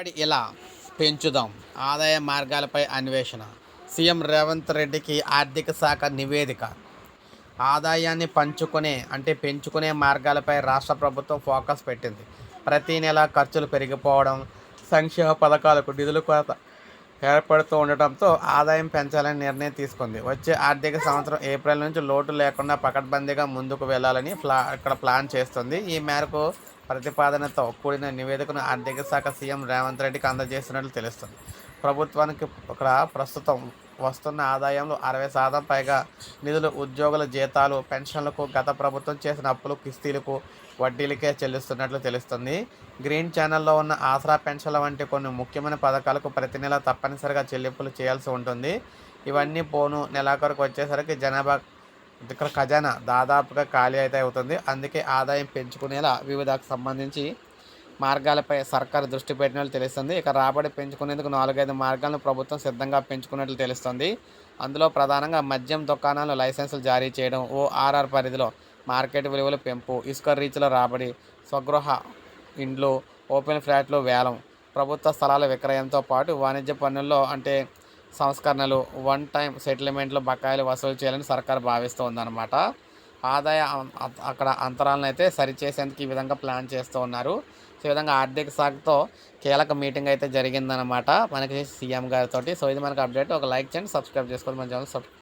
రాబడి ఇలా పెంచుదాం. ఆదాయ మార్గాలపై అన్వేషణ. సీఎం రేవంత్ రెడ్డికి ఆర్థిక శాఖ నివేదిక. ఆదాయాన్ని పంచుకునే అంటే పెంచుకునే మార్గాలపై రాష్ట్ర ప్రభుత్వం ఫోకస్ పెట్టింది. ప్రతి నెల ఖర్చులు పెరిగిపోవడం సంక్షేమ పథకాలకు నిధులు కొరత ఏర్పడుతూ ఉండటంతో ఆదాయం పెంచాలని నిర్ణయం తీసుకుంది. వచ్చే ఆర్థిక సంవత్సరం ఏప్రిల్ నుంచి లోటు లేకుండా పకడ్బందీగా ముందుకు వెళ్ళాలని ప్లా ఇక్కడ ప్లాన్ చేస్తుంది. ఈ మేరకు ప్రతిపాదనతో కూడిన నివేదికను ఆర్థిక శాఖ సీఎం రేవంత్ రెడ్డికి అందజేస్తున్నట్లు తెలుస్తుంది. ప్రభుత్వానికి ఇక్కడ ప్రస్తుతం వస్తున్న ఆదాయంలో అరవై శాతం పైగా నిధులు ఉద్యోగుల జీతాలు పెన్షన్లకు గత ప్రభుత్వం చేసిన అప్పులు కిస్తీలకు వడ్డీలకే చెల్లిస్తున్నట్లు తెలుస్తుంది. గ్రీన్ ఛానల్లో ఉన్న ఆసరా పెన్షన్ల వంటి కొన్ని ముఖ్యమైన పథకాలకు ప్రతి నెల తప్పనిసరిగా చెల్లింపులు చేయాల్సి ఉంటుంది. ఇవన్నీ పోను నెలాఖరుకు వచ్చేసరికి జనాభా ఇక్కడ ఖజానా దాదాపుగా ఖాళీ అయితే అవుతుంది. అందుకే ఆదాయం పెంచుకునేలా వివిధకు సంబంధించి మార్గాలపై సర్కారు దృష్టి పెట్టినట్లు తెలుస్తుంది. ఇక రాబడి పెంచుకునేందుకు నాలుగైదు మార్గాలను ప్రభుత్వం సిద్ధంగా పెంచుకున్నట్లు తెలుస్తుంది. అందులో ప్రధానంగా మద్యం దుకాణాలు లైసెన్సులు జారీ చేయడం ఓఆర్ఆర్ పరిధిలో మార్కెట్ విలువల పెంపు ఇసుక రీచ్ల రాబడి స్వగృహ ఇండ్లు ఓపెన్ ఫ్లాట్లు వేలం ప్రభుత్వ స్థలాల విక్రయంతో పాటు వాణిజ్య పన్నుల్లో అంటే సంస్కరణలు వన్ టైం సెటిల్మెంట్లు బకాయిలు వసూలు చేయాలని సర్కారు భావిస్తోందనమాట ఆదాయ అక్కడ అంతరాలను అయితే సరిచేసేందుకు ఈ విధంగా ప్లాన్ చేస్తూ ఉన్నారు. సో ఈ విధంగా ఆర్థిక శాఖతో కీలక మీటింగ్ అయితే జరిగిందనమాట మనకి సీఎం గారితో సో ఇది మనకు అప్డేట్. ఒక లైక్ చేయండి సబ్స్క్రైబ్ చేసుకోండి. మన ఛానల్ సబ్స్క్రైబ్